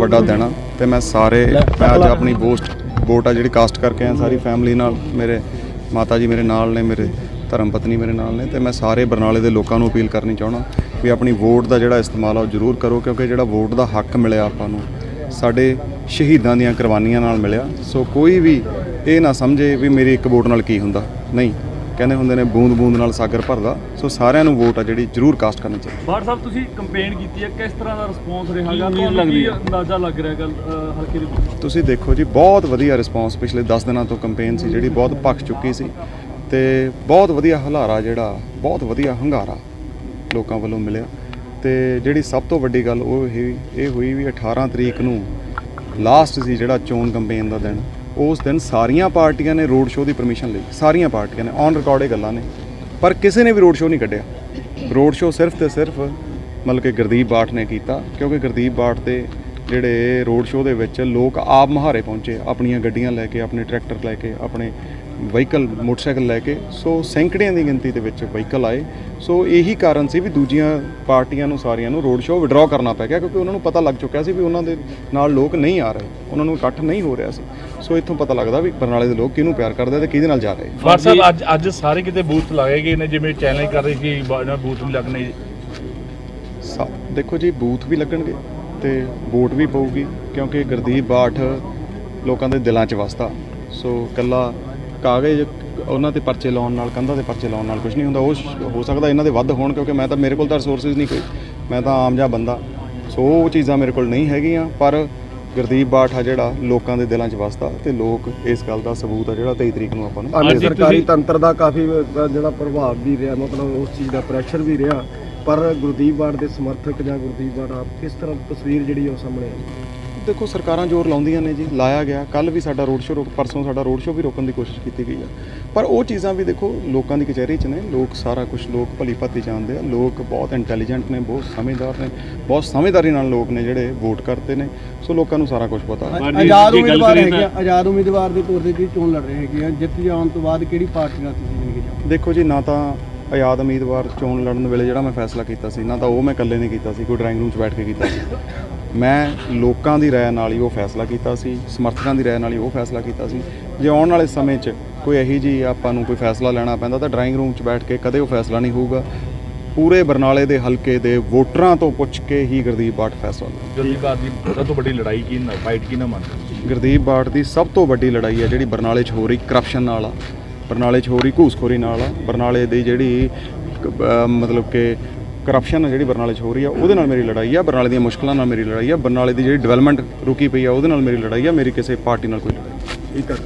ਵੱਡਾ ਦਿਨ ਆ ਤੇ ਮੈਂ ਸਾਰੇ ਮੈਂ ਅੱਜ ਆਪਣੀ ਵੋਟ ਵੋਟ ਆ ਜਿਹੜੀ ਕਾਸਟ ਕਰਕੇ ਆ ਸਾਰੀ ਫੈਮਿਲੀ ਨਾਲ ਮੇਰੇ ਮਾਤਾ ਜੀ ਮੇਰੇ ਨਾਲ ਨੇ ਮੇਰੇ ਧਰਮ ਪਤਨੀ ਮੇਰੇ ਨਾਲ ਨੇ ਤੇ ਮੈਂ ਸਾਰੇ ਬਰਨਾਲੇ ਦੇ ਲੋਕਾਂ ਨੂੰ ਅਪੀਲ ਕਰਨੀ ਚਾਹਣਾ ਵੀ ਆਪਣੀ ਵੋਟ ਦਾ ਜਿਹੜਾ ਇਸਤੇਮਾਲ ਆ ਉਹ ਜ਼ਰੂਰ ਕਰੋ ਕਿਉਂਕਿ ਜਿਹੜਾ ਵੋਟ ਦਾ ਹੱਕ ਮਿਲਿਆ ਆਪਾਂ ਨੂੰ ਸਾਡੇ ਸ਼ਹੀਦਾਂ ਦੀਆਂ ਕੁਰਬਾਨੀਆਂ ਨਾਲ ਮਿਲਿਆ। ਸੋ ਕੋਈ ਵੀ ਇਹ ਨਾ ਸਮਝੇ ਵੀ ਮੇਰੀ ਇੱਕ ਵੋਟ ਨਾਲ ਕੀ ਹੁੰਦਾ। ਨਹੀਂ। ਕਹਿੰਦੇ ਹੁੰਦੇ ਨੇ ਬੂੰਦ ਬੂੰਦ ਨਾਲ ਸਾਗਰ ਭਰਦਾ। ਸੋ ਸਾਰਿਆਂ ਨੂੰ ਵੋਟ ਆ ਜਿਹੜੀ ਜ਼ਰੂਰ ਕਾਸਟ ਕਰਨੀ ਚਾਹੀਦੀ ਬਾੜ ਸਾਹਿਬ ਤੁਸੀਂ ਕੰਪੇਨ ਕੀਤੀ ਹੈ ਕਿਸ ਤਰ੍ਹਾਂ ਦਾ ਰਿਸਪੌਂਸ ਰਿਹਾ ਗਾ? ਕੀ ਤੁਹਾਨੂੰ ਲੱਗਦੀ ਕੀ ਹੈ? ਅੰਦਾਜ਼ਾ ਲੱਗ ਰਿਹਾ ਗੱਲ ਹਲਕੇ ਦੇ ਵਿੱਚ? ਤੁਸੀਂ ਦੇਖੋ ਜੀ ਬਹੁਤ ਵਧੀਆ ਰਿਸਪਾਂਸ ਪਿਛਲੇ 10 ਦਿਨਾਂ ਤੋਂ ਕੈਂਪੇਨ ਸੀ ਜਿਹੜੀ ਬਹੁਤ ਭਖ ਚੁੱਕੀ ਸੀ। ਤੇ ਬਹੁਤ ਵਧੀਆ ਹਲਾਰਾ ਜਿਹੜਾ ਬਹੁਤ ਵਧੀਆ ਹੰਗਾਰਾ ਲੋਕਾਂ ਵੱਲੋਂ ਮਿਲਿਆ। ਤੇ ਜਿਹੜੀ ਸਭ ਤੋਂ ਵੱਡੀ ਗੱਲ ਉਹ ਇਹ ਇਹ ਹੋਈ ਵੀ 18 ਤਰੀਕ ਨੂੰ ਲਾਸਟ ਸੀ ਜਿਹੜਾ ਚੋਣ ਕੈਂਪੇਨ ਦਾ ਦਿਨ। ਉਸ ਦਿਨ ਸਾਰੀਆਂ ਪਾਰਟੀਆਂ ਨੇ ਰੋਡ ਸ਼ੋਅ ਦੀ ਪਰਮਿਸ਼ਨ ਲਈ, ਸਾਰੀਆਂ ਪਾਰਟੀਆਂ ਨੇ ਔਨ ਰਿਕਾਰਡ ਇਹ ਗੱਲਾਂ ਨੇ। ਪਰ ਕਿਸੇ ਨੇ ਵੀ ਰੋਡ ਸ਼ੋਅ ਨਹੀਂ ਕੱਢਿਆ। ਰੋਡ ਸ਼ੋਅ ਸਿਰਫ ਤੇ ਸਿਰਫ ਮਤਲਬ ਕਿ ਗੁਰਦੀਪ ਬਾਠ ਨੇ ਕੀਤਾ, ਕਿਉਂਕਿ ਗੁਰਦੀਪ ਬਾਠ ਦੇ ਜਿਹੜੇ ਰੋਡ ਸ਼ੋਅ ਦੇ ਵਿੱਚ ਲੋਕ ਆਪ ਮਹਾਰੇ ਪਹੁੰਚੇ ਆਪਣੀਆਂ ਗੱਡੀਆਂ ਲੈ ਕੇ ਆਪਣੇ ਟਰੈਕਟਰ ਲੈ ਕੇ ਆਪਣੇ ਵਹੀਕਲ ਮੋਟਰਸਾਈਕਲ ਲੈ ਕੇ। ਸੋ ਸੈਂਕੜਿਆਂ ਦੀ ਗਿਣਤੀ ਦੇ ਵਿੱਚ ਵਹੀਕਲ ਆਏ। ਸੋ ਇਹੀ ਕਾਰਨ ਸੀ ਵੀ ਦੂਜੀਆਂ ਪਾਰਟੀਆਂ ਨੂੰ ਸਾਰੀਆਂ ਨੂੰ ਰੋਡ ਸ਼ੋਅ ਵਿਡਰਾਅ ਕਰਨਾ ਪੈ ਗਿਆ ਕਿਉਂਕਿ ਉਹਨਾਂ ਨੂੰ ਪਤਾ ਲੱਗ ਚੁੱਕਿਆ ਸੀ ਵੀ ਉਹਨਾਂ ਦੇ ਨਾਲ ਲੋਕ ਨਹੀਂ ਆ ਰਹੇ। ਉਹਨਾਂ ਨੂੰ ਇਕੱਠ ਨਹੀਂ ਹੋ ਰਿਹਾ ਸੀ। ਸੋ ਇੱਥੋਂ ਪਤਾ ਲੱਗਦਾ ਵੀ ਬਰਨਾਲੇ ਦੇ ਲੋਕ ਕਿਹਨੂੰ ਪਿਆਰ ਕਰਦੇ ਤੇ ਕਿਹਦੇ ਨਾਲ ਜਾ ਰਹੇ। ਬਾਰ ਸਾਹਿਬ ਅੱਜ ਅੱਜ ਸਾਰੇ ਕਿਤੇ ਬੂਥ ਲਾਏ ਗਏ ਨੇ ਜਿਵੇਂ ਚੈਲੰਜ ਕਰ ਰਹੇ ਸੀ ਬੂਥ ਨਹੀਂ ਲੱਗਣੇ। ਦੇਖੋ ਜੀ ਬੂਥ ਵੀ ਲੱਗਣਗੇ। ਤੇ ਵੋਟ ਵੀ ਪਊਗੀ ਕਿਉਂਕਿ ਗੁਰਦੀਪ ਬਾਠ ਲੋਕਾਂ ਦੇ ਦਿਲਾਂ 'ਚ ਵਸਦਾ। ਸੋ ਕੱਲਾ ਕਾਗਜ਼ ਉਹਨਾਂ ਤੇ ਪਰਚੇ ਲਾਉਣ ਨਾਲ ਕੰਧਾਂ ਤੇ ਪਰਚੇ ਲਾਉਣ ਨਾਲ ਕੁਝ ਨਹੀਂ ਹੁੰਦਾ। ਉਹ ਹੋ ਸਕਦਾ ਇਹਨਾਂ ਦੇ ਵੱਧ ਹੋਣ ਕਿਉਂਕਿ ਮੈਂ ਤਾਂ ਮੇਰੇ ਕੋਲ ਤਾਂ ਰਿਸੋਰਸਸ ਨਹੀਂ ਕੋਈ। ਮੈਂ ਤਾਂ ਆਮ ਜਿਹਾ ਬੰਦਾ। ਸੋ ਉਹ ਚੀਜ਼ਾਂ ਮੇਰੇ ਕੋਲ ਨਹੀਂ ਹੈਗੀਆਂ ਪਰ ਗੁਰਦੀਪ ਬਾਠ ਆ ਜਿਹੜਾ ਲੋਕਾਂ ਦੇ ਦਿਲਾਂ 'ਚ ਵਸਦਾ ਤੇ ਲੋਕ ਇਸ ਗੱਲ ਦਾ ਸਬੂਤ ਆ ਜਿਹੜਾ 23 ਤਰੀਕ ਨੂੰ ਆਪਾਂ ਨੂੰ। ਸਰਕਾਰੀ ਤੰਤਰ ਦਾ ਕਾਫੀ ਜਿਹੜਾ ਪ੍ਰਭਾਵ ਵੀ ਰਿਹਾ ਮਤਲਬ ਉਸ ਚੀਜ਼ ਦਾ ਪ੍ਰੈਸ਼ਰ ਵੀ ਰਿਹਾ। ਪਰ ਗੁਰਦੀਪ ਬਾੜ ਦੇ ਸਮਰਥਕ ਜਾਂ ਗੁਰਦੀਪ ਬਾੜ ਆਪ ਕਿਸ ਤਰ੍ਹਾਂ ਦੀ ਤਸਵੀਰ ਜਿਹੜੀ ਉਹ ਸਾਹਮਣੇ ਆਈ? ਦੇਖੋ ਸਰਕਾਰਾਂ ਜ਼ੋਰ ਲਾਉਂਦੀਆਂ ਨੇ ਜੀ ਲਾਇਆ ਗਿਆ। ਕੱਲ ਵੀ ਸਾਡਾ ਰੋਡ ਸ਼ੋਅ ਰੋਕ ਪਰਸੋਂ ਸਾਡਾ ਰੋਡ ਸ਼ੋਅ ਵੀ ਰੋਕਣ ਦੀ ਕੋਸ਼ਿਸ਼ ਕੀਤੀ ਗਈ ਆ। ਪਰ ਉਹ ਚੀਜ਼ਾਂ ਵੀ ਦੇਖੋ ਲੋਕਾਂ ਦੀ ਕਚਹਿਰੀ 'ਚ ਨੇ। ਲੋਕ ਸਾਰਾ ਕੁਝ ਲੋਕ ਭਲੀ ਭਾਤੀ ਜਾਣਦੇ ਆ। ਲੋਕ ਬਹੁਤ ਇੰਟੈਲੀਜੈਂਟ ਨੇ ਬਹੁਤ ਸਮਝਦਾਰ ਨੇ ਬਹੁਤ ਸਮਝਦਾਰੀ ਨਾਲ ਲੋਕ ਨੇ ਜਿਹੜੇ ਵੋਟ ਕਰਦੇ ਨੇ। ਸੋ ਲੋਕਾਂ ਨੂੰ ਸਾਰਾ ਕੁਝ ਪਤਾ। ਆਜ਼ਾਦ ਉਮੀਦਵਾਰ ਹੈਗੇ ਆਜ਼ਾਦ ਉਮੀਦਵਾਰ ਦੇ ਤੌਰ ਤੇ ਚੋਣ ਲੜ ਰਹੇ ਹੈਗੇ ਆ? ਜਿੱਤ ਜਾਣ ਤੋਂ ਬਾਅਦ ਕਿਹੜੀ ਪਾਰਟੀ ਨਾਲ ਤੁਸੀਂ ਦੇਖੋ ਜੀ ਨਾ ਤਾਂ ਆਜ਼ਾਦ ਉਮੀਦਵਾਰ ਚੋਣ ਲੜਨ ਵੇਲੇ ਜਿਹੜਾ ਮੈਂ ਫੈਸਲਾ ਕੀਤਾ ਸੀ ਨਾ ਤਾਂ ਉਹ ਮੈਂ ਇਕੱਲੇ ਨੇ ਕੀਤਾ ਸੀ ਕੋਈ ਡਰਾਇੰਗ ਰੂਮ 'ਚ ਬੈਠ ਕੇ ਕੀਤਾ ਸੀ। ਮੈਂ ਲੋਕਾਂ ਦੀ ਰਾਏ ਨਾਲ ਹੀ ਉਹ ਫੈਸਲਾ ਕੀਤਾ ਸੀ ਸਮਰਥਕਾਂ ਦੀ ਰਾਏ ਨਾਲ ਹੀ ਉਹ ਫੈਸਲਾ ਕੀਤਾ ਸੀ। ਜੇ ਆਉਣ ਵਾਲੇ ਸਮੇਂ 'ਚ ਕੋਈ ਇਹੀ ਜੀ ਆਪਾਂ ਨੂੰ ਕੋਈ ਫੈਸਲਾ ਲੈਣਾ ਪੈਂਦਾ ਤਾਂ ਡਰਾਇੰਗ ਰੂਮ 'ਚ ਬੈਠ ਕੇ ਕਦੇ ਉਹ ਫੈਸਲਾ ਨਹੀਂ ਹੋਊਗਾ। ਪੂਰੇ ਬਰਨਾਲੇ ਦੇ ਹਲਕੇ ਦੇ ਵੋਟਰਾਂ ਤੋਂ ਪੁੱਛ ਕੇ ਹੀ ਗੁਰਦੀਪ ਬਾਠ ਫੈਸਲਾ। ਗੁਰਦੀਪ ਬਾਦ ਦੀ ਸਭ ਤੋਂ ਵੱਡੀ ਲੜਾਈ ਕੀ ਨਾ ਫਾਈਟ ਕੀ ਨਾ ਮੰਨਦੇ? ਗੁਰਦੀਪ ਬਾਠ ਦੀ ਸਭ ਤੋਂ ਵੱਡੀ ਲੜਾਈ ਹੈ ਜਿਹੜੀ ਬਰਨਾਲੇ 'ਚ ਹੋ ਰਹੀ ਕਰਪਸ਼ਨ ਨਾਲ ਆ। ਬਰਨਾਲੇ 'ਚ ਹੋ ਰਹੀ ਘੂਸਖੋਰੀ ਨਾਲ ਆ। ਬਰਨਾਲੇ ਦੀ ਜਿਹੜੀ ਮਤਲਬ ਕਿ ਕਰਪਸ਼ਨ ਜਿਹੜੀ ਬਰਨਾਲੇ 'ਚ ਹੋ ਰਹੀ ਆ, ਉਹਦੇ ਨਾਲ ਮੇਰੀ ਲੜਾਈ ਆ, ਬਰਨਾਲੇ ਦੀਆਂ ਮੁਸ਼ਕਲਾਂ ਨਾਲ ਮੇਰੀ ਲੜਾਈ ਆ, ਬਰਨਾਲੇ ਦੀ ਜਿਹੜੀ ਡਿਵੈਲਪਮੈਂਟ ਰੁਕੀ ਪਈ ਆ, ਉਹਦੇ ਨਾਲ ਮੇਰੀ ਲੜਾਈ ਆ, ਮੇਰੀ ਕਿਸੇ ਪਾਰਟੀ ਨਾਲ ਕੋਈ ਲੜਾਈ ਠੀਕ ਆ।